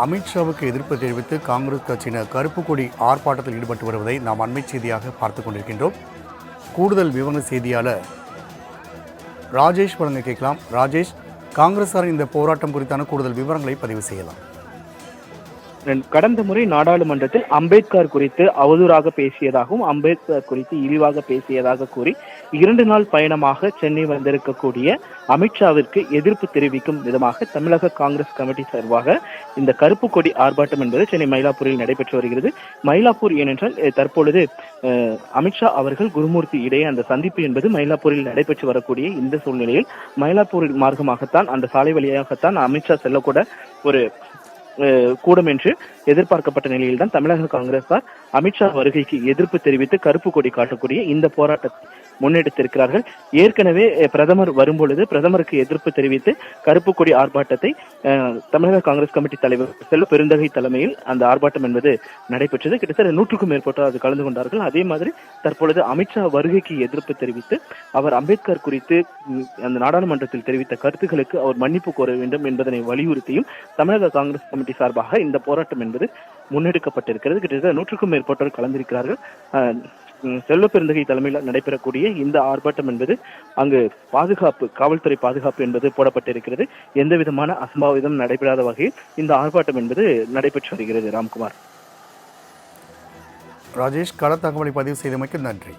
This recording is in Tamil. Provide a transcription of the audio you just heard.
அமித்ஷாவுக்கு எதிர்ப்பு தெரிவித்து காங்கிரஸ் கட்சியினர் கருப்பு கொடி ஆர்ப்பாட்டத்தில் ஈடுபட்டு வருவதை நாம் அண்மை செய்தியாக பார்த்து கொண்டிருக்கின்றோம். கூடுதல் விவர செய்தியாளர் ராஜேஷ் வழங்க கேட்கலாம். ராஜேஷ் காங்கிரசாரின் இந்த போராட்டம் குறித்தான கூடுதல் விவரங்களை பதிவு செய்யலாம். கடந்த முறை நாடாளுமன்றத்தில் அம்பேத்கர் குறித்து அவதூறாக பேசியதாகவும் அம்பேத்கர் குறித்து இழிவாக பேசியதாக கூறி இரண்டு நாள் பயணமாக சென்னை வந்திருக்கக்கூடிய அமித்ஷாவிற்கு எதிர்ப்பு தெரிவிக்கும் விதமாக தமிழக காங்கிரஸ் கமிட்டி சார்பாக இந்த கருப்பு கொடி ஆர்ப்பாட்டம் என்பது சென்னை மயிலாப்பூரில் நடைபெற்று வருகிறது. மயிலாப்பூர் ஏனென்றால் தற்பொழுது அஹ், அமித்ஷா அவர்கள் குருமூர்த்தி இடையே அந்த சந்திப்பு என்பது மயிலாப்பூரில் நடைபெற்று வரக்கூடிய இந்த சூழ்நிலையில் மயிலாப்பூர் மார்க்கமாகத்தான் அந்த சாலை வழியாகத்தான் அமித்ஷா செல்லக்கூட ஒரு அஹ், கூடும் என்று எதிர்பார்க்கப்பட்ட நிலையில்தான் தமிழக காங்கிரசார் அமித்ஷா வருகைக்கு எதிர்ப்பு தெரிவித்து கருப்பு கொடி காட்டக்கூடிய இந்த போராட்டத்தை முன்னெடுத்திருக்கிறார்கள். ஏற்கனவே பிரதமர் வரும்பொழுது பிரதமருக்கு எதிர்ப்பு தெரிவித்து கருப்பு கொடி ஆர்ப்பாட்டத்தை தமிழக காங்கிரஸ் கமிட்டி தலைவர் செல்வ பெருந்தகை தலைமையில் அந்த ஆர்ப்பாட்டம் என்பது நடைபெற்றது. கிட்டத்தட்ட நூற்றுக்கும் மேற்பட்டோர் அது கலந்து கொண்டார்கள். அதே மாதிரி தற்பொழுது அமித்ஷா வருகைக்கு எதிர்ப்பு தெரிவித்து அவர் அம்பேத்கர் குறித்து அந்த நாடாளுமன்றத்தில் தெரிவித்த கருத்துக்களுக்கு அவர் மன்னிப்பு கோர வேண்டும் என்பதனை வலியுறுத்தியும் தமிழக காங்கிரஸ் கமிட்டி சார்பாக இந்த போராட்டம் என்பது முன்னெடுக்கப்பட்டிருக்கிறது. கிட்டத்தட்ட நூற்றுக்கும் மேற்பட்டோர் கலந்திருக்கிறார்கள். செல்வ பெருந்தகை தலைமையில் நடைபெறக்கூடிய இந்த ஆர்ப்பாட்டம் என்பது அங்கு பாதுகாப்பு காவல்துறை பாதுகாப்பு என்பது போடப்பட்டிருக்கிறது. எந்த விதமான அசம்பாவிதம் நடைபெறாத வகையில் இந்த ஆர்ப்பாட்டம் என்பது நடைபெற்று வருகிறது. ராம்குமார். ராஜேஷ் கள தகவலை பதிவு செய்தமைக்கு நன்றி.